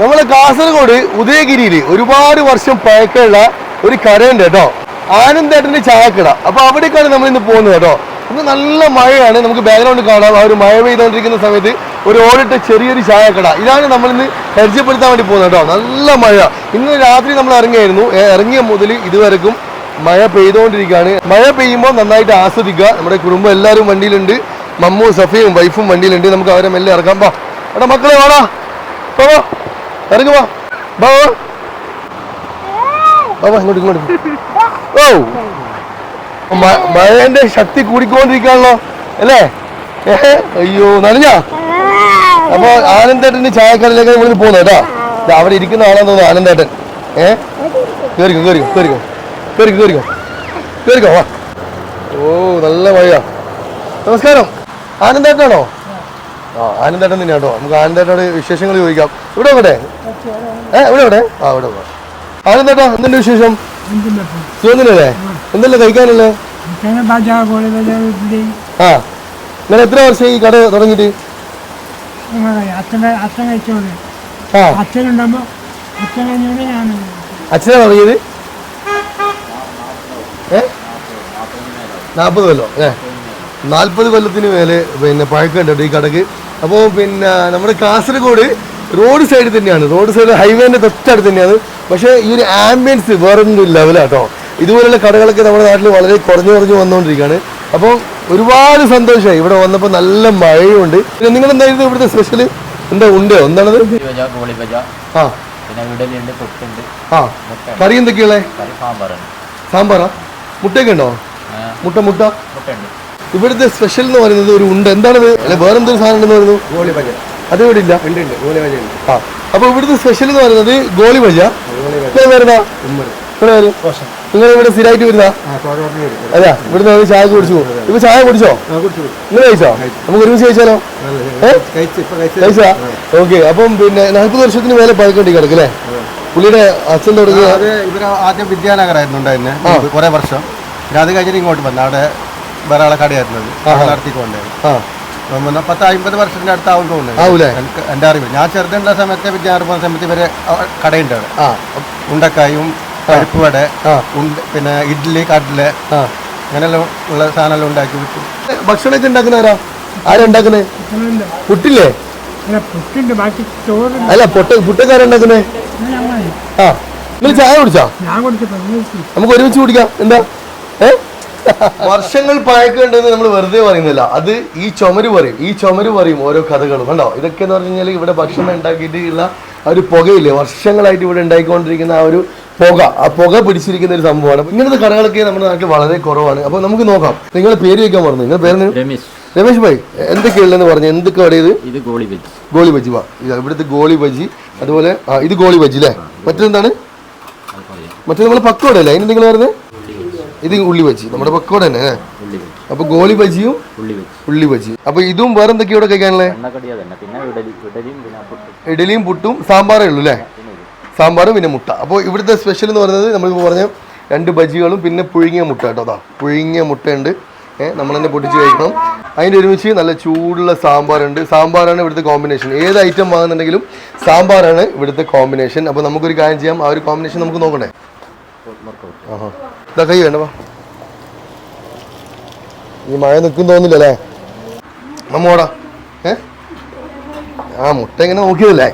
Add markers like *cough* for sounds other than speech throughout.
നമ്മളെ കാസർഗോഡ് ഉദയഗിരിയിൽ ഒരുപാട് വർഷം പഴക്കമുള്ള ഒരു കടയുണ്ട് കേട്ടോ. ആനന്ദേട്ടന്റെ ചായക്കട. അപ്പൊ അവിടേക്കാണ് നമ്മൾ ഇന്ന് പോകുന്നത് കേട്ടോ. ഇന്ന് നല്ല മഴയാണ്. നമുക്ക് ബാക്ക്ഗ്രൗണ്ട് കാണാം. ആ ഒരു മഴ പെയ്തുകൊണ്ടിരിക്കുന്ന സമയത്ത് ഒരു ഓടിട്ട ചെറിയൊരു ചായക്കട. ഇതാണ് നമ്മൾ ഇന്ന് പരിചയപ്പെടുത്താൻ വേണ്ടി പോകുന്നത് കേട്ടോ. നല്ല മഴ. ഇന്ന് രാത്രി നമ്മൾ ഇറങ്ങിയായിരുന്നു. ഇറങ്ങിയ മുതൽ ഇതുവരെക്കും മഴ പെയ്തുകൊണ്ടിരിക്കുകയാണ് മഴ പെയ്യുമ്പോൾ നന്നായിട്ട് ആസ്വദിക്കുക. നമ്മുടെ കുടുംബം എല്ലാവരും വണ്ടിയിലുണ്ട്. മമ്മൂ സഫിയും വൈഫും വണ്ടിയിലുണ്ട്. നമുക്ക് അവരെ മെല്ലെ ഇറക്കാം. പാ എടാ മക്കളെ വാടാ. വാ, വാ. ഇറങ്ങ് വാ. വാ വാ. ഇങ്ങോട്ട് ഇങ്ങോട്ട്. ഓ. മഴന്റെ ശക്തി കൂടിക്കൊണ്ടിരിക്കുകയാണല്ലോ അല്ലേ? അയ്യോ നനഞ്ഞാ? അപ്പൊ ആനന്ദേട്ടൻ ചായക്കടയിലേക്ക് നമ്മൾ പോകുന്നു കേട്ടോ. അവിടെ ഇരിക്കുന്ന ആളാന്ന് തോന്നുന്നു ആനന്ദേട്ടൻ. ഏഹ് കേറിക്കോ കേറിക്കോ കേറിക്കോ കേറിക്കോ കേറിക്കോ കേറിക്കോ വാ. ഓ നല്ല മഴയാ. നമസ്കാരം. ആനന്ദേട്ടനാണോ? ആ ആനന്ദേട്ടൻ തന്നെ കേട്ടോ. നമുക്ക് ആനന്ദേട്ടനോട് വിശേഷങ്ങൾ ചോദിക്കാം. ഇവിടെ ഇവിടെ ഏ ഇവിടെ ഇവിടെ ആ ഇവിടെ. ആനന്ദേട്ടാ എന്തുണ്ട് വിശേഷം? സുഖത്തിനല്ലേ എന്തല്ലേ കഴിക്കാനല്ലേ ആ. നിങ്ങൾ എത്ര വർഷമായി ഈ കട തുടങ്ങിയിട്ട്? ഞാൻ അച്ഛനാ തുടങ്ങിയത്? ഏ? നാൽപ്പത് കൊല്ലം. ഏ? നാൽപ്പത് കൊല്ലത്തിന് മേലെ പിന്നെ പഴക്കമുണ്ട് ഈ കടക്ക്. അപ്പോൾ പിന്നെ നമ്മുടെ കാസർഗോഡ് റോഡ് സൈഡിൽ തന്നെയാണ്. റോഡ് സൈഡ് ഹൈവേന്റെ തൊട്ടടുത്ത് തന്നെയാണ്. പക്ഷേ ഈ ഒരു ആംബിയൻസ് വേറൊന്നും ലെവലാട്ടോ ഇതുപോലുള്ള കടകളൊക്കെ നമ്മുടെ നാട്ടിൽ വളരെ കുറഞ്ഞു കുറഞ്ഞു വന്നുകൊണ്ടിരിക്കുകയാണ്. അപ്പോൾ ഒരുപാട് സന്തോഷമായി. ഇവിടെ വന്നപ്പോൾ നല്ല മഴയുണ്ട്. പിന്നെ നിങ്ങൾ എന്തായിരുന്നു ഇവിടുത്തെ സ്പെഷ്യൽ എന്താ ഉണ്ടോ? എന്താണത്? ആ. കറി എന്തൊക്കെയുള്ളേ കറി സാമ്പാറാണ്. സാമ്പാറാ? മുട്ടയൊക്കെ ഉണ്ടോ? മുട്ട മുട്ട? മുട്ട ഇവിടുത്തെ സ്പെഷ്യൽ എന്ന് പറയുന്നത് ഒരു ഉണ്ട്. എന്താണത്? അല്ലെ വേറെ എന്തൊരു സാധനം ഉണ്ടെന്ന് പറയുന്നു? ഗോളി ബജ അത് ഇവിടെ ഇല്ല. ഉണ്ട് ഉണ്ട്. ഗോളി ബജ ആ. അപ്പൊ ഇവിടുത്തെ സ്പെഷ്യൽ എന്ന് പറയുന്നത് ഗോളി ബജ വരുന്ന വരും നിങ്ങൾ ഇവിടെ സ്ഥിരമായിട്ട് വരുന്ന അതാ ഇവിടുന്ന് ഒരു ചായ കുടിച്ചു. ഇപ്പൊ ചായ കുടിച്ചോ? നിങ്ങൾ കഴിച്ചോ? നമുക്ക് ഒരുമിച്ച് കഴിച്ചാലോ? കഴിച്ചാ ഓക്കെ. അപ്പം പിന്നെ നാൽപ്പത് വർഷത്തിന് മേലെ പഴക്കേണ്ടി കിടക്കല്ലേ പുള്ളിയുടെ അച്ഛൻ തുടങ്ങിയ ഇവർ ആദ്യം വിദ്യാനഗറായിരുന്നു ഉണ്ടായിരുന്നത് കുറെ വർഷം. പിന്നെ അത് കഴിഞ്ഞിട്ട് ഇങ്ങോട്ട് വന്നു. അവിടെ വേറെ ആളെ കടയായിരുന്നത് നടത്തിക്കൊണ്ടായിരുന്നു പത്ത് അമ്പത് വർഷത്തിന്റെ അടുത്താവും തോന്നുന്നു. ആവൂലേ? എനിക്ക് എന്റെ അറിവ്. ഞാൻ ചെറുതുള്ള സമയത്ത് വിദ്യാർത്ഥി പോകുന്ന സമയത്ത് ഇവരെ കടയുണ്ട് അവിടെ. ഉണ്ടക്കായും പരിപ്പ് വട ആ. ഉണ്ട് പിന്നെ ഇഡ്ഡലി കടല ആ. അങ്ങനെയെല്ലാം ഉള്ള സാധനമെല്ലാം ഉണ്ടാക്കി വിട്ടു. ഭക്ഷണമൊക്കെ ഉണ്ടാക്കുന്നവരാ ആരാ? ഉണ്ടാക്കുന്നേ? പുട്ടില്ലേ? അല്ല പൊട്ട പുട്ടക്കാരുണ്ടാക്കുന്നേ ആ. നിങ്ങൾ ചായ കുടിച്ചാ? നമുക്ക് ഒരുമിച്ച് കുടിക്കാം. എന്താ? ഏ? വർഷങ്ങൾ പഴക്കമുണ്ടെന്ന് നമ്മൾ വെറുതെ പറയുന്നില്ല. അത് ഈ ചുമര് പറയും. ഈ ചുമര് പറയും ഓരോ കഥകളും. കണ്ടോ? ഇതൊക്കെ എന്ന് പറഞ്ഞു കഴിഞ്ഞാൽ ഇവിടെ ഭക്ഷണം ഉണ്ടാക്കിയിട്ടുള്ള ആ ഒരു പുകയില്ലേ? വർഷങ്ങളായിട്ട് ഇവിടെ ഉണ്ടായിക്കൊണ്ടിരിക്കുന്ന ആ ഒരു പുക. ആ പുക പിടിച്ചിരിക്കുന്ന ഒരു സംഭവമാണ്. ഇങ്ങനത്തെ കടകളൊക്കെ നമ്മുടെ നാട്ടിൽ വളരെ കുറവാണ്. അപ്പൊ നമുക്ക് നോക്കാം. നിങ്ങൾ പേര് വയ്ക്കാൻ പറഞ്ഞു. നിങ്ങൾ പേര് രമേശ്. രമേശ് ഭായ് എന്തൊക്കെയുള്ളതെന്ന് പറഞ്ഞു. എന്തൊക്കെ അവിടെ ഇത്? ഇത് ഗോളി ബജി. ഗോളി ബജി. വാ. ഇവിടുത്തെ ഗോളി ബജി. അതുപോലെ ആ ഇത് ഗോളി ബജി അല്ലേ മറ്റെന്താണ് മറ്റേ നമ്മൾ പക്കോട അല്ലേ അതിന് നിങ്ങൾ പറയുന്നത്? ഇത് ഉള്ളി ബജി. നമ്മുടെ പക്കോട് തന്നെ അപ്പൊ ഗോളി ബജിയും ഉള്ളി ബജി. അപ്പൊ ഇതും വേറെ എന്തൊക്കെയാ ഇവിടെ ഇഡലി ഇഡലിയും പുട്ട്. സാമ്പാറേ ഉള്ളൂ അല്ലേ? സാമ്പാറും പിന്നെ മുട്ട. അപ്പോൾ ഇവിടുത്തെ സ്പെഷ്യൽ എന്ന് പറയുന്നത് നമ്മളിപ്പോൾ പറഞ്ഞ രണ്ട് ബജികളും പിന്നെ പുഴുങ്ങിയ മുട്ട കേട്ടോ. അതാ പുഴുങ്ങിയ മുട്ടയുണ്ട്. ഏഹ് നമ്മൾ തന്നെ പൊട്ടിച്ച് കഴിക്കണം. അതിന്റെ ഒരുമിച്ച് നല്ല ചൂടുള്ള സാമ്പാറുണ്ട്. സാമ്പാറാണ് ഇവിടുത്തെ കോമ്പിനേഷൻ ഏത് ഐറ്റം വാങ്ങുന്നുണ്ടെങ്കിലും സാമ്പാറാണ് ഇവിടുത്തെ കോമ്പിനേഷൻ അപ്പോൾ നമുക്കൊരു കാര്യം ചെയ്യാം. ആ ഒരു കോമ്പിനേഷൻ നമുക്ക് നോക്കണേ ആഹാ. കൈ വേണ്ട വാ. ഈ മഴ നിൽക്കും തോന്നില്ലല്ലേ നമ്മോടാ ഏ? ആ മുട്ട ഇങ്ങനെ നോക്കിയതല്ലേ?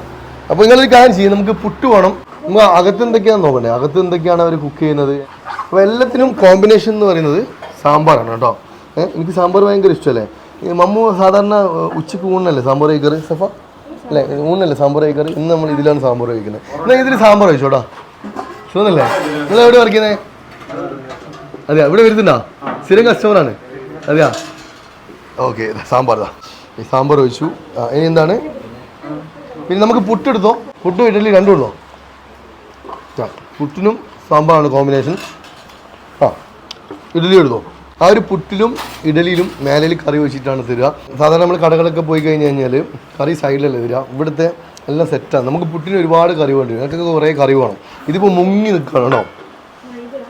അപ്പൊ ഒരു കാര്യം ചെയ്യും നമുക്ക് പുട്ട് വേണം. നമുക്ക് അകത്ത് എന്തൊക്കെയാണ് നോക്കണ്ടേ? അകത്ത് എന്തൊക്കെയാണ് അവർ കുക്ക് ചെയ്യുന്നത്? അപ്പൊ എല്ലാത്തിനും കോമ്പിനേഷൻ എന്ന് പറയുന്നത് സാമ്പാറാണ് കേട്ടോ. എനിക്ക് സാമ്പാർ ഭയങ്കര ഇഷ്ടമല്ലേ? മമ്മു സാധാരണ ഉച്ചയ്ക്ക് ഊണല്ലേ സാമ്പാർ കഴിക്കാറ്? സഫ? അല്ലേ ഊണല്ലേ സാമ്പാർ കഴിക്കാറ്? ഇന്ന് നമ്മൾ ഇതിലാണ് സാമ്പാർ കഴിക്കുന്നത്. എന്നാൽ ഇതിൽ സാമ്പാർ കഴിച്ചോടാ. സുഖന്നല്ലേ നിങ്ങൾ എവിടെ വർക്ക് ചെയ്യുന്നത് അതെയാ ഇവിടെ വരുന്നുണ്ടോ? സ്ഥിരം കസ്റ്റമറാണ് അതെയാ? ഓക്കെ സാമ്പാർ ദാ. ഈ സാമ്പാർ വെച്ചു ഇനി എന്താണ്? പിന്നെ നമുക്ക് പുട്ട് എടുത്തോ? പുട്ടും ഇഡലി രണ്ടും ഉള്ളോ? പുട്ടിനും സാമ്പാറാണ് കോമ്പിനേഷൻ ആ ഇഡലി എടുത്തോ? ആ ഒരു പുട്ടിലും ഇഡലിയിലും മേലയിൽ കറി വെച്ചിട്ടാണ് തരിക. സാധാരണ നമ്മൾ കടകളൊക്കെ പോയി കഴിഞ്ഞ് കഴിഞ്ഞാൽ കറി സൈഡിലല്ലേ തരിക. ഇവിടുത്തെ എല്ലാം സെറ്റാണ് നമുക്ക് പുട്ടിന് ഒരുപാട് കറി വേണ്ടി വരും. കുറേ കറി വേണം. ഇതിപ്പോൾ മുങ്ങി നിൽക്കണം കേട്ടോ.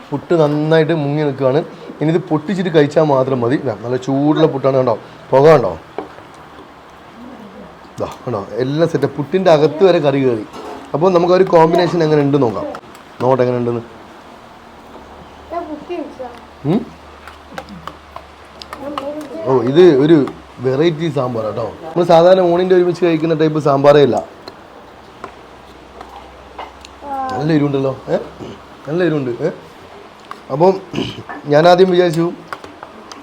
പുട്ട് നന്നായിട്ട് മുങ്ങി നിൽക്കുകയാണ്. ഇനി ഇത് പൊട്ടിച്ചിട്ട് കഴിച്ചാൽ മാത്രം മതി. നല്ല ചൂടുള്ള പുട്ടാണ് കണ്ടോ? പുക കണ്ടോ? കണ്ടോ? എല്ലാം സെറ്റ് പുട്ടിന്റെ അകത്ത് വരെ കറി കയറി അപ്പോൾ നമുക്ക് ഒരു കോമ്പിനേഷൻ എങ്ങനെ ഉണ്ട് നോക്കാം. നോട്ടെ എങ്ങനെ ഉണ്ടെന്ന്? ഓ ഇത് ഒരു വെറൈറ്റി സാമ്പാർ കേട്ടോ. നമ്മൾ സാധാരണ ഊണിന്റെ ഒരുമിച്ച് കഴിക്കുന്ന ടൈപ്പ് സാമ്പാറേ ഇല്ല നല്ല എരിവുണ്ടല്ലോ ഏ? നല്ല എരിവുണ്ട് ഏ? അപ്പം ഞാൻ ആദ്യം വിചാരിച്ചു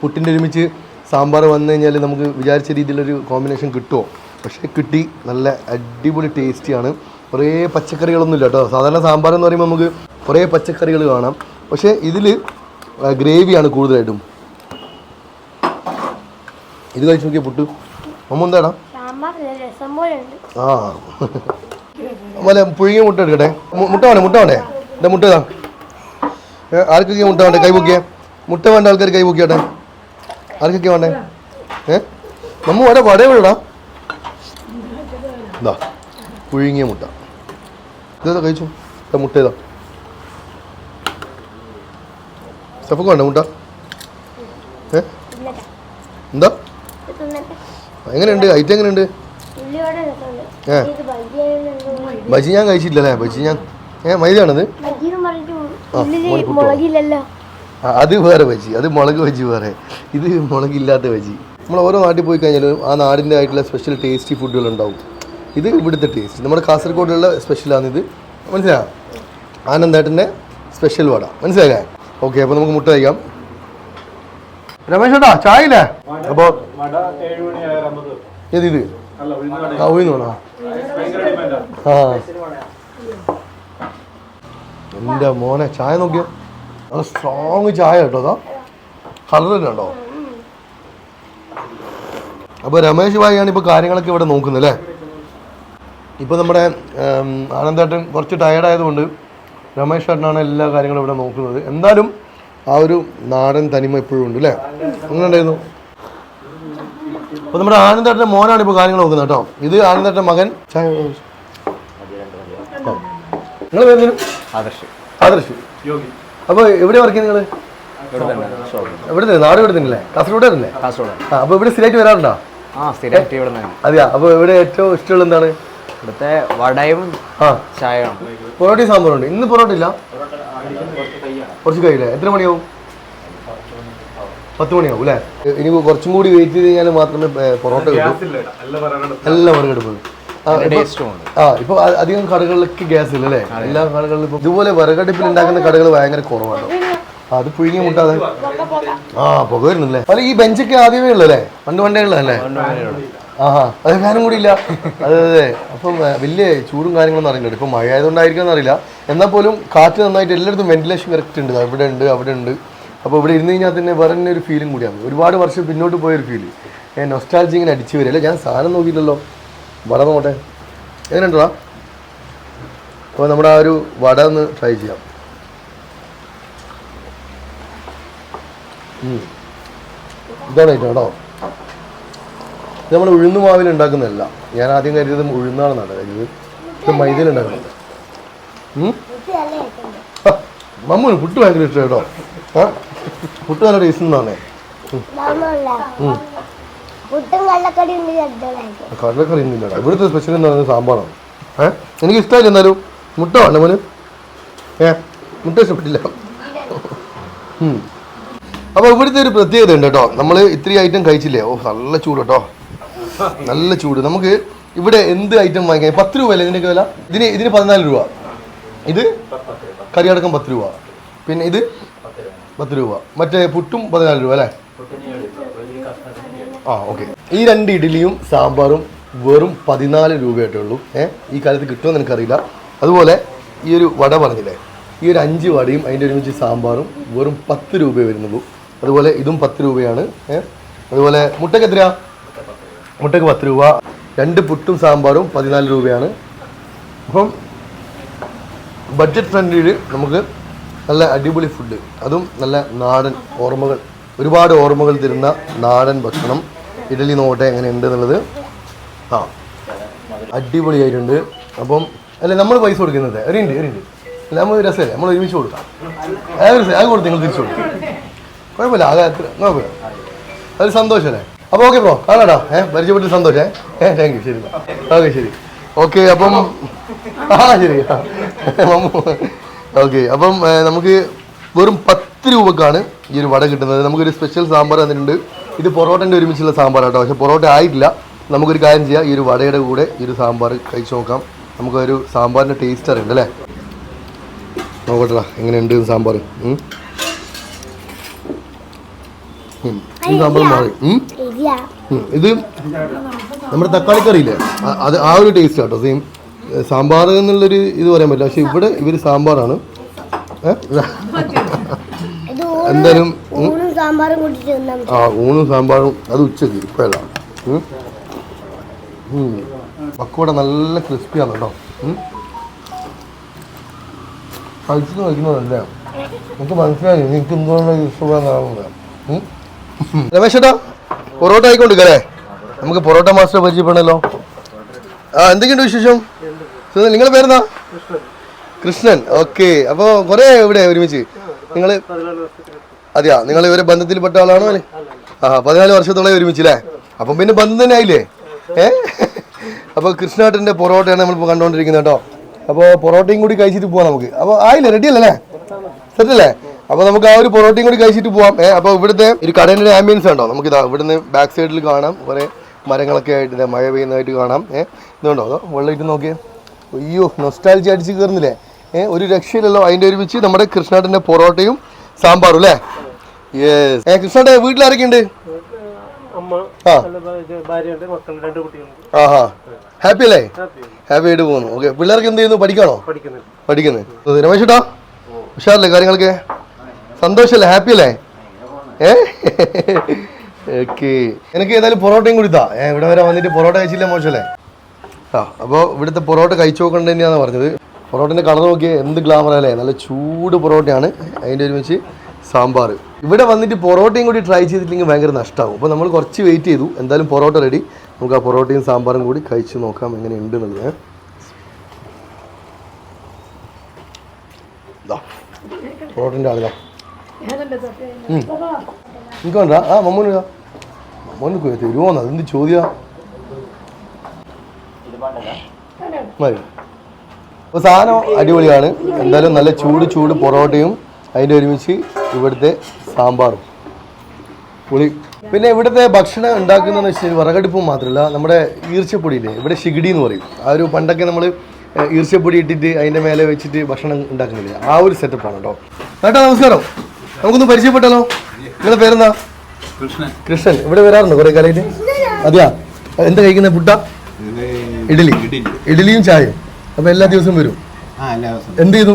പുട്ടിന്റെ ഒരുമിച്ച് സാമ്പാർ വന്നു കഴിഞ്ഞാൽ നമുക്ക് വിചാരിച്ച രീതിയിലൊരു കോമ്പിനേഷൻ കിട്ടുമോ? പക്ഷേ കിട്ടി. നല്ല അടിപൊളി ടേസ്റ്റിയാണ് കുറേ പച്ചക്കറികളൊന്നും ഇല്ല കേട്ടോ. സാധാരണ സാമ്പാർ എന്ന് പറയുമ്പോൾ നമുക്ക് കുറേ പച്ചക്കറികൾ കാണാം. പക്ഷേ ഇതിൽ ഗ്രേവിയാണ് കൂടുതലായിട്ടും. ഇത് കഴിച്ചു നോക്കിയ പുട്ട്. അമ്മ എന്താടാ? ആ. വല്ല പുഴുങ്ങിയ മുട്ട എടുക്കട്ടെ? മുട്ട വേണേ? മുട്ട വേണേ? എന്താ മുട്ട ഇതാ. ആർക്കൊക്കെ മുട്ട വേണ്ടേ? കൈ പൊക്കിയേ. മുട്ട വേണ്ട ആൾക്കാർ കൈ പൊക്കിയാട്ടെ? ആർക്കൊക്കെ വേണ്ടേ? ഏ? നമ്മ വട വട വിടടാ ഇതാ പുഴുങ്ങിയ മുട്ട. ഇതാ കഴിച്ചു? മുട്ട ഇതാ. സ്റ്റഫൊക്കെ വേണ്ട മുട്ട? ഏ? തിന്നട്ടെ എന്താ? എങ്ങനെയുണ്ട്? ഐറ്റം എങ്ങനെയുണ്ട്? ഏഹ് ഏ. ബജി ഞാൻ കഴിച്ചിട്ടില്ലല്ലേ? ബജി ഞാൻ ഏ മൈദയാണത്? മുളകില്ലല്ലോ. അത് വേറെ ബജി അത് മുളക് ബജി വേറെ. ഇത് മുളകില്ലാത്ത ബജി നമ്മൾ ഓരോ നാട്ടിൽ പോയി കഴിഞ്ഞാൽ ആ നാടിന്റെ ആയിട്ടുള്ള സ്പെഷ്യൽ ടേസ്റ്റി ഫുഡുകൾ ഉണ്ടാവും. ഇത് ഇവിടുത്തെ ടേസ്റ്റ് നമ്മുടെ കാസർഗോഡുള്ള സ്പെഷ്യലാണ് ഇത്. മനസ്സിലായോ? ആനന്ദേട്ടന്റെ സ്പെഷ്യൽ വട. മനസ്സിലായ ഓക്കെ അപ്പോൾ നമുക്ക് മുട്ട കഴിക്കാം. രമേശ് ചേട്ടാ ചായ ഇല്ലേ അപ്പോൾ ഏത് ഇത് ആ ആ. എന്റെ മോനെ ചായ നോക്കിയോ? നല്ല സ്ട്രോങ് ചായ കേട്ടോ അതാ കളർ തന്നെ ഉണ്ടോ? അപ്പോൾ രമേശ് ഭായിയാണ് ഇപ്പോൾ കാര്യങ്ങളൊക്കെ ഇവിടെ നോക്കുന്നത് അല്ലേ? ഇപ്പോൾ നമ്മുടെ ആനന്ദേട്ടൻ കുറച്ച് ടയേർഡ് ആയതുകൊണ്ട് രമേശ് ചേട്ടനാണ് എല്ലാ കാര്യങ്ങളും ഇവിടെ നോക്കുന്നത്. എന്തായാലും ആ ഒരു നാടൻ തനിമ ഇപ്പോഴും ഉണ്ട് അല്ലേ? അങ്ങനെ ഉണ്ടായിരുന്നു. അപ്പോൾ നമ്മുടെ ആനന്ദേട്ടന്റെ മോനാണ് ഇപ്പോൾ കാര്യങ്ങൾ നോക്കുന്നത് കേട്ടോ. ഇത് ആനന്ദേട്ടന്റെ മകൻ. ചായ നിങ്ങൾ വരുന്നു ആദർശ്. ആദർശ്. അപ്പോൾ എവിടെ വർക്ക് ചെയ്യുന്നത് നിങ്ങൾ ഇവിടെ തന്നെ ഷോപ്പ് എവിടെ നാട് എവിടെ നിന്നില്ലേ കാസർഗോഡ് തന്നെ കാസർഗോഡ്. ആ അപ്പോൾ ഇവിടെ സ്ഥിരമായിട്ട് വരാറുണ്ടോ? ആ സ്ഥിരമായിട്ട് ഇവിടെ അതെയാ? അപ്പോൾ ഇവിടെ ഏറ്റവും ഇഷ്ടമുള്ള എന്താണ്? ഇവിടുത്തെ വടയും ആ. ചായയാണ് പൊറോട്ടയും സാമ്പാറുണ്ട് ഇന്ന് പൊറോട്ട ഇല്ല? കുറച്ച് കഴിയില്ലേ? എത്ര മണിയാവും? പത്ത് മണിയാവും അല്ലേ? ഇനി കുറച്ചും കൂടി വെയിറ്റ് ചെയ്ത് കഴിഞ്ഞാൽ മാത്രമേ പൊറോട്ട കിട്ടൂ. നല്ല വിറകെടുപ്പ് ആ ഇപ്പൊ- അധികം കടകളിലൊക്കെ ഗ്യാസ് ഇല്ല അല്ലേ? എല്ലാ കടകളിലും ഇപ്പൊ ഇതുപോലെ വിറകടുപ്പിൽ ഉണ്ടാക്കുന്ന കടകൾ ഭയങ്കര കുറവാണ്. അത് പുഴുങ്ങി മുട്ടാതെ ആ പുക വരുന്നില്ലേ? അല്ല ഈ ബെഞ്ചൊക്കെ ആദ്യമേ ഉള്ളല്ലേ പണ്ട് പണ്ടേ ഉള്ളതല്ലേ? ആഹാ അത് ഫാനും കൂടി ഇല്ല. അതെ അതെ അപ്പം വലിയ ചൂടും കാര്യങ്ങളൊന്നും അറിയില്ല ഇപ്പം മഴ ആയതുകൊണ്ടായിരിക്കും എന്നറിയില്ല എന്നാൽ പോലും കാറ്റ് നന്നായിട്ട് എല്ലായിടത്തും വെന്റിലേഷൻ കറക്റ്റ് ഉണ്ട്. അവിടെ ഉണ്ട് അവിടെ ഉണ്ട്. അപ്പോൾ ഇവിടെ ഇരുന്ന് കഴിഞ്ഞാൽ തന്നെ വേറെ തന്നെ ഒരു ഫീലും കൂടിയാണ്. ഒരുപാട് വർഷം പിന്നോട്ട് പോയൊരു ഫീൽ നൊസ്റ്റാൾജി ഇങ്ങനെ അടിച്ചു വരില്ല ഞാൻ സാധനം നോക്കിയില്ലല്ലോ വട നോട്ടെ എങ്ങനെയുണ്ടോ അപ്പോൾ നമ്മുടെ ആ ഒരു വട ഒന്ന് ട്രൈ ചെയ്യാം. ഇതാണ് ഐറ്റം കേട്ടോ. ഇത് നമ്മൾ ഉഴുന്ന് മാവിൽ ഉണ്ടാക്കുന്നതല്ല. ഞാൻ ആദ്യം കരുതിയത് ഉഴുന്നാണെന്നാണ് കരുതിയത്. ഇത് മൈദയിൽ ഉണ്ടാക്കുന്നത്. മമ്മൂന് പുട്ട് ഭയങ്കര ഇഷ്ടം കേട്ടോ. പുട്ട് നല്ല ടേസ്റ്റ് എന്നാണ്. പുട്ടും കള്ളക്കടിയും ഉണ്ട് അടിപൊളിയായിരിക്കും കടലക്കറി ഒന്നുമില്ലടാ ഇവിടുത്തെ സ്പെഷ്യൽ എന്ന് പറയുന്നത് സാമ്പാറാണ്. ഏ? എനിക്ക് ഇഷ്ടമായില്ല എന്നാലും മുട്ട വേണ്ട മോന്. ഏ? മുട്ട ഇഷ്ടപ്പെട്ടില്ല. ഉം. അപ്പോൾ ഇവിടുത്തെ ഒരു പ്രത്യേകത ഉണ്ട് കേട്ടോ. നമ്മൾ ഇത്രയും ഐറ്റം കഴിച്ചില്ലേ? ഓ നല്ല ചൂട് കേട്ടോ. നല്ല ചൂട്. നമുക്ക് ഇവിടെ എന്ത് ഐറ്റം വാങ്ങിക്കാൻ? പത്ത് രൂപ അല്ലേ വില? ഇതിന് ഇതിന് പതിനാല് രൂപ. ഇത് കറിയടക്കം പത്ത് രൂപ. പിന്നെ ഇത് പത്ത് രൂപ. മറ്റേ പുട്ടും പതിനാല് രൂപ അല്ലേ? ആ ഓക്കെ ഈ രണ്ട് ഇഡ്ഡലിയും സാമ്പാറും വെറും പതിനാല് രൂപയായിട്ടേ ഉള്ളൂ. ഏഹ് ഈ കാലത്ത് കിട്ടുമെന്ന് എനിക്കറിയില്ല. അതുപോലെ ഈ ഒരു വട പറഞ്ഞില്ലേ ഈ ഒരു അഞ്ച് വടയും അതിന്റെ ഒരുമിച്ച് സാമ്പാറും വെറും പത്ത് രൂപ വരുന്നുള്ളൂ. അതുപോലെ ഇതും പത്ത് രൂപയാണ്. ഏഹ് അതുപോലെ മുട്ടയ്ക്ക് എത്രയാ? മുട്ടയ്ക്ക് പത്ത് രൂപ. രണ്ട് പുട്ടും സാമ്പാറും പതിനാല് രൂപയാണ്. അപ്പം ബഡ്ജറ്റ് ഫ്രണ്ട്ലിയിൽ നമുക്ക് നല്ല അടിപൊളി ഫുഡ് അതും നല്ല നാടൻ ഓർമ്മകൾ ഒരുപാട് ഓർമ്മകൾ തരുന്ന നാടൻ ഭക്ഷണം. ഇഡലി നോട്ടെ എങ്ങനെയുണ്ട് എന്നുള്ളത് ആ അടിപൊളിയായിട്ടുണ്ട്. അപ്പം അല്ല നമ്മൾ പൈസ കൊടുക്കുന്നത്. അറിയുണ്ട് അല്ല നമ്മൾ രസമല്ലേ? നമ്മൾ ഒരുമിച്ച് കൊടുക്കാം. അത് രസം അത് കൊടുത്ത് നിങ്ങൾ തിരിച്ചു കൊടുക്കും. കുഴപ്പമില്ല അത് അത്ര കുഴപ്പമില്ല. അതൊരു സന്തോഷമല്ലേ? അപ്പോൾ ഓക്കെ ബ്രോ കാണാടാ ഏഹ് പരിചയപ്പെട്ട് സന്തോഷേ. ഏഹ് താങ്ക് യു ശരി ഓക്കെ ശരി. ഓക്കെ അപ്പം ആ ശരി. ഓക്കെ അപ്പം നമുക്ക് വെറും പത്ത് രൂപക്കാണ് ഈ ഒരു വട കിട്ടുന്നത്. നമുക്കൊരു സ്പെഷ്യൽ സാമ്പാർ തന്നിട്ടുണ്ട്. ഇത് പൊറോട്ടന്റെ ഒരുമിച്ചുള്ള സാമ്പാർ കേട്ടോ പക്ഷെ പൊറോട്ട ആയിട്ടില്ല. നമുക്കൊരു കാര്യം ചെയ്യാം. ഈ ഒരു വടയുടെ കൂടെ ഈ ഒരു സാമ്പാർ കഴിച്ച് നോക്കാം. നമുക്കൊരു സാമ്പാറിന്റെ ടേസ്റ്റ് അറിയണ്ട അല്ലേ? നോക്കട്ടെടാ എങ്ങനെയുണ്ട് സാമ്പാർ? സാമ്പാർ മാറി. ഇത് നമ്മുടെ തക്കാളി കറിയില്ലേ അത് ആ ഒരു ടേസ്റ്റ് കേട്ടോ സെയിം സാമ്പാർ എന്നുള്ളൊരു ഇത് പറയാൻ പറ്റില്ല. പക്ഷെ ഇവിടെ ഇവർ സാമ്പാറാണ്. ഏ? എന്തായാലും. ഊണും സാമ്പാറും കൂട്ടിട്ട് ആ ഊണും സാമ്പാറും അത് ഉച്ചയ്ക്ക് ഇപ്പല്ല പക്കോട നല്ല ക്രിസ്പിയാണ് കേട്ടോ കഴിച്ചു കഴിക്കുന്നതല്ല എനിക്ക് മനസ്സിലായി എനിക്ക് എന്തുകൊണ്ട് ഇഷ്ടപ്പെടാൻ രമേശ് ചേട്ടാ പൊറോട്ട ആയിക്കൊണ്ടിരിക്കല്ലേ? നമുക്ക് പൊറോട്ട മാസ്റ്റർ പരിചയപ്പെടണല്ലോ. ആ എന്തൊക്കെയുണ്ട് വിശേഷം. നിങ്ങളുടെ പേരെന്താ? കൃഷ്ണൻ. ഓക്കെ. അപ്പോൾ കുറേ ഇവിടെ ഒരുമിച്ച്? നിങ്ങൾ അതെയാ? നിങ്ങൾ ഇവരെ ബന്ധത്തിൽപ്പെട്ട ആളാണോ അല്ലേ? ആ പതിനാല് വർഷത്തോളം ഒരുമിച്ചല്ലേ അപ്പം പിന്നെ ബന്ധം തന്നെ ആയില്ലേ? ഏ? അപ്പോൾ കൃഷ്ണാട്ടന്റെ പൊറോട്ടയാണ് നമ്മളിപ്പോൾ കണ്ടുകൊണ്ടിരിക്കുന്നത് കേട്ടോ. അപ്പോൾ പൊറോട്ടയും കൂടി കഴിച്ചിട്ട് പോവാം നമുക്ക്. അപ്പോൾ ആയില്ലേ? റെഡി അല്ലേ? സെറ്റ് അല്ലേ? അപ്പോൾ നമുക്ക് ആ ഒരു പൊറോട്ടയും കൂടി കഴിച്ചിട്ട് പോവാം. ഏ അപ്പോൾ ഇവിടുത്തെ ഒരു കടേന്റെ ആംബിയൻസ് ഉണ്ടോ? നമുക്കിതാ ഇവിടുന്ന് ബാക്ക് സൈഡിൽ കാണാം. കുറേ മരങ്ങളൊക്കെ ആയിട്ട് ഇതാ മഴ പെയ്യുന്നതായിട്ട് കാണാം. ഏ ഇതുണ്ടോ? അതോ വെള്ളമായിട്ട് നോക്കിയേ. അയ്യോ നൊസ്റ്റാലിച്ച് അടിച്ച് കയറുന്നില്ലേ? ഏഹ് ഒരു രക്ഷയില്ലല്ലോ. അതിന്റെ ഒരുമിച്ച് നമ്മുടെ കൃഷ്ണാട്ടന്റെ പൊറോട്ടയും സാമ്പാറും അല്ലേ? ഏ കൃഷ്ണാട്ടെ വീട്ടിൽ ആരൊക്കെയുണ്ട്? ആഹാ. ഹാപ്പി അല്ലേ? ഹാപ്പി ആയിട്ട് പോകുന്നു. ഓക്കെ പിള്ളേർക്ക് എന്ത് ചെയ്യുന്നു? പഠിക്കാണോ പഠിക്കുന്നത് രമേശ് ഏട്ടാ? ഉഷാറല്ലേ കാര്യങ്ങളൊക്കെ? സന്തോഷല്ലേ? ഹാപ്പി അല്ലേ? ഏ? ഓക്കെ എനിക്ക് ഏതായാലും പൊറോട്ടയും കൂടി ഇവിടെ വരെ വന്നിട്ട് പൊറോട്ട കഴിച്ചില്ല മോശമല്ലേ ആ അപ്പോൾ ഇവിടുത്തെ പൊറോട്ട കഴിച്ചു നോക്കണ്ടെന്നാണ് പറഞ്ഞത്. പൊറോട്ടന്റെ കളർ നോക്കിയാൽ എന്ത് ഗ്ലാമർ അല്ലേ നല്ല ചൂട് പൊറോട്ടയാണ് അതിന്റെ ഒരുമിച്ച് സാമ്പാർ. ഇവിടെ വന്നിട്ട് പൊറോട്ടയും കൂടി ട്രൈ ചെയ്തിട്ടില്ലെങ്കിൽ ഭയങ്കര നഷ്ടമാകും അപ്പോൾ നമ്മൾ കുറച്ച് വെയിറ്റ് ചെയ്തു. എന്തായാലും പൊറോട്ട റെഡി നമുക്ക് ആ പൊറോട്ടയും സാമ്പാറും കൂടി കഴിച്ച് നോക്കാം എങ്ങനെ ഉണ്ട് എന്നുള്ളത് പൊറോട്ടന്റെ ആളിതാ എനിക്ക് വേണ്ട ആ മമ്മൂന്. മമ്മൂന് തരുമോന്ന് അതെന്ത് ചോദ്യ? മതി. അപ്പോൾ സാധനം അടിപൊളിയാണ്. എന്തായാലും നല്ല ചൂട് ചൂട് പൊറോട്ടയും അതിന്റെ ഒരുമിച്ച് ഇവിടുത്തെ സാമ്പാറും. പുളി. പിന്നെ ഇവിടുത്തെ ഭക്ഷണം ഉണ്ടാക്കുന്നതെന്ന് വെച്ചാൽ വിറകടുപ്പ് മാത്രമല്ല നമ്മുടെ ഈർച്ചപ്പൊടിയില്ലേ ഇവിടെ ഷിഗിടി എന്ന് പറയും. ആ ഒരു പണ്ടൊക്കെ നമ്മൾ ഈർച്ചപ്പൊടി ഇട്ടിട്ട് അതിന്റെ മേലെ വെച്ചിട്ട് ഭക്ഷണം ഉണ്ടാക്കുന്നില്ലേ ആ ഒരു സെറ്റപ്പാണ് കേട്ടോ. ചേട്ടാ നമസ്കാരം. നമുക്കൊന്ന് പരിചയപ്പെട്ടാലോ നിങ്ങളുടെ പേരെന്താ? കൃഷ്ണൻ. ഇവിടെ വരാറുണ്ടോ കുറേ കാലമായിട്ട്? അതെയാ? എന്താ കഴിക്കുന്നത്? പുട്ട ഇഡലി ഇഡലിയും ചായയും. അപ്പൊ എല്ലാ ദിവസവും വരും? ആ എല്ലാ ദിവസവും. എന്ത് ചെയ്തു?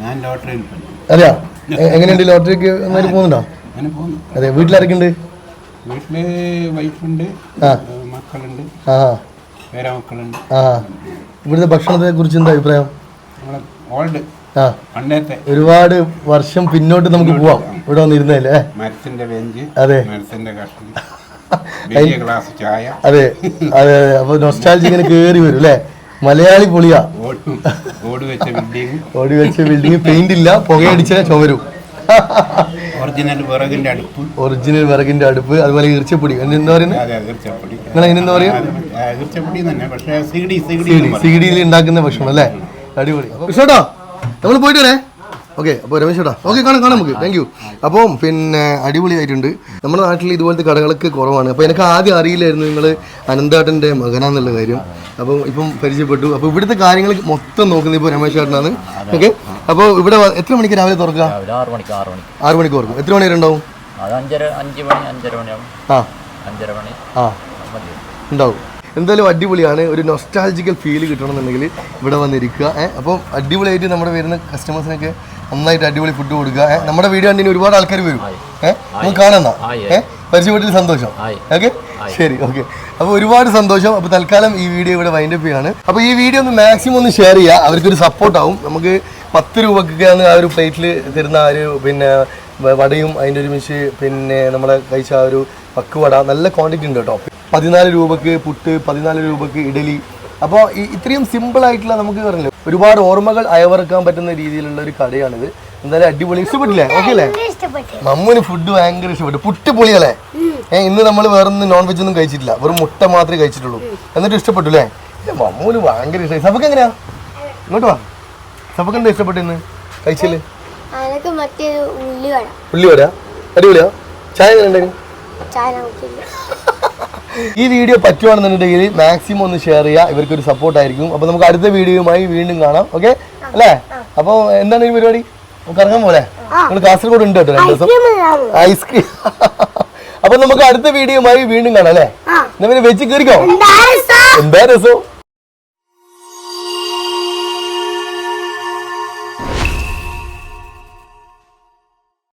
ഞാൻ ലോട്ടറിയിൽ അതെയാ? എങ്ങനെയുണ്ട് ലോട്ടറിക്ക് എന്നാലും പോകുന്നുണ്ടോ? അങ്ങനെ പോകുന്നു. അതെ വീട്ടിലാരൊക്കെ ഉണ്ട് വീട്ടിൽ വൈഫുണ്ട് ആ. മക്കളുണ്ട് ആ പേരമക്കളുണ്ട്. ആ ഇവിടുത്തെ ഭക്ഷണത്തെ കുറിച്ച് എന്താ അഭിപ്രായം? നമ്മളെ ഓൾഡ് ആ. പണ്ടത്തെ. ഒരുപാട് വർഷം പിന്നോട്ട് നമുക്ക് പോവാം. ഇവിടെ വന്നിരുന്നല്ലേ മരത്തിന്റെ ബെഞ്ച് അതെ. മരത്തിന്റെ കഷ്ണം *laughs* വലിയ ഗ്ലാസ് ചായ. അതെ അതെ അതെ. അപ്പൊ നൊസ്റ്റാൾജി ഇങ്ങനെ കേറി വരും അല്ലേ? മലയാളി പൊളിയാ. ഓട് ഓട് വെച്ച ബിൽഡിംഗ് ഓടി വെച്ച ബിൽഡിംഗ് പെയിന്റ് ഇല്ല പുകയടിച്ച ചുമരും. ഒറിജിനൽ വിറകിന്റെ അടുപ്പ്. ഒറിജിനൽ വിറകിന്റെ അടുപ്പ് അതുപോലെ ഈർച്ചപ്പൊടി. എന്താ പറയുന്നത് സി സിഗഡി ഡി സി ഡിയിൽ ഉണ്ടാക്കുന്ന ഭക്ഷണം അല്ലേ? അടിപൊളി. കൃഷ്ണേട്ടാ നമ്മൾ പോയിട്ട് വരേ. ഓക്കെ അപ്പോൾ രമേശ് ചേട്ടാ. ഓക്കെ കാണാം കാണാം നമുക്ക്. താങ്ക് യു അപ്പം പിന്നെ അടിപൊളിയായിട്ടുണ്ട്. നമ്മുടെ നാട്ടിൽ ഇതുപോലത്തെ കടകളൊക്കെ കുറവാണ്. അപ്പോൾ എനിക്ക് ആദ്യം അറിയില്ലായിരുന്നു നിങ്ങൾ അനന്താട്ടന്റെ മകനാന്നുള്ള കാര്യം. അപ്പം ഇപ്പം പരിചയപ്പെട്ടു. അപ്പോൾ ഇവിടുത്തെ കാര്യങ്ങൾ മൊത്തം നോക്കുന്നത് ഇപ്പോൾ രമേശ് ചേട്ടനാണ്. ഓക്കെ അപ്പോൾ ഇവിടെ എത്ര മണിക്ക് രാവിലെ തുറക്കുക? ആറ് മണിക്ക് ആറ് മണി ആറ് മണിക്ക് തുറക്കും. എത്ര മണി വരെ ഉണ്ടാവും? അത് അഞ്ചര അഞ്ച് മണി അഞ്ചര മണിയാവും. ആ. അഞ്ചര മണി. ആ. ഉണ്ടാവും. എന്തായാലും അടിപൊളിയാണ്. ഒരു നൊസ്റ്റാൾജിക്കൽ ഫീൽ കിട്ടണമെന്നുണ്ടെങ്കിൽ ഇവിടെ വന്നിരിക്കുക. ഏഹ് അപ്പം അടിപൊളിയായിട്ട് നമ്മുടെ വരുന്ന കസ്റ്റമേഴ്സിനൊക്കെ നന്നായിട്ട് അടിപൊളി ഫുഡ് കൊടുക്കുക. ഏഹ് നമ്മുടെ വീഡിയോ കണ്ടിന് ഒരുപാട് ആൾക്കാർ വരും. ഏഹ് നമുക്ക് കാണുന്ന ഏഹ് പരിചയപ്പെട്ടിൽ സന്തോഷം. ഓക്കെ? ശരി ഓക്കെ. അപ്പോൾ ഒരുപാട് സന്തോഷം. അപ്പോൾ തൽക്കാലം ഈ വീഡിയോ ഇവിടെ വൈൻഡപ്പ് ചെയ്യാണ്. അപ്പോൾ ഈ വീഡിയോ ഒന്ന് മാക്സിമം ഒന്ന് ഷെയർ ചെയ്യുക. അവർക്കൊരു സപ്പോർട്ട് ആവും. നമുക്ക് പത്ത് രൂപക്കൊക്കെയാണ് ആ ഒരു പ്ലേറ്റിൽ തരുന്ന ആ ഒരു പിന്നെ വടയും അതിന്റെ ഒരുമിച്ച് പിന്നെ നമ്മളെ കഴിച്ച ആ ഒരു പക്കുവട നല്ല ക്വാണ്ടിറ്റി ഉണ്ട് കേട്ടോ. പതിനാല് രൂപക്ക് പുട്ട് പതിനാല് രൂപക്ക് ഇഡലി. അപ്പോൾ ഈ ഇത്രയും സിമ്പിൾ ആയിട്ടുള്ള നമുക്ക് പറഞ്ഞില്ലേ ഒരുപാട് ഓർമ്മകൾ അയവറക്കാൻ പറ്റുന്ന രീതിയിലുള്ള ഒരു കടയാണിത്. എന്തായാലും അടിപൊളി. ഇഷ്ടപ്പെട്ടില്ലേ? ഓക്കെ അല്ലേ മമ്മൂന് ഫുഡ് ഭയങ്കര ഇഷ്ടപ്പെട്ടു. പുട്ട് പൊളിയല്ലേ ഏ ഇന്ന് നമ്മൾ വേറെ ഒന്നും നോൺ വെജ് ഒന്നും കഴിച്ചിട്ടില്ല. വെറും മുട്ട മാത്രമേ കഴിച്ചിട്ടുള്ളൂ. എന്നിട്ട് ഇഷ്ടപ്പെട്ടു അല്ലേ? മമ്മൂന് ഭയങ്കര ഇഷ്ടമായി സഫക്ക് എങ്ങനെയാ? ഇങ്ങോട്ട് വാ. സഫക്ക് എന്താ ഇഷ്ടപ്പെട്ടെന്ന് കഴിച്ചില്ല അനക്ക് മറ്റേ ഉള്ളി വരാ അടിപൊളിയാ? ചായ എങ്ങനെ ഉണ്ടായിരുന്നു? ഈ വീഡിയോ പറ്റുവാണെന്നുണ്ടെങ്കിൽ മാക്സിമം ഒന്ന് ഷെയർ ചെയ്യുക. ഇവർക്കൊരു സപ്പോർട്ട് ആയിരിക്കും. അപ്പോൾ നമുക്ക് അടുത്ത വീഡിയോയുമായി വീണ്ടും കാണാം. ഓക്കെ അല്ലേ? അപ്പോൾ എന്താണ് ഈ പരിപാടി? നമുക്ക് ഇറങ്ങാൻ പോലെ നമ്മൾ കാസർഗോഡ് ഉണ്ട് കേട്ടോ രണ്ട് ദിവസം. ഐസ്ക്രീം അപ്പൊ നമുക്ക് അടുത്ത വീഡിയോയുമായി വീണ്ടും കാണാം അല്ലേ? എന്നാ പിന്നെ വെച്ച് കയറിക്കോ? എന്താ രസം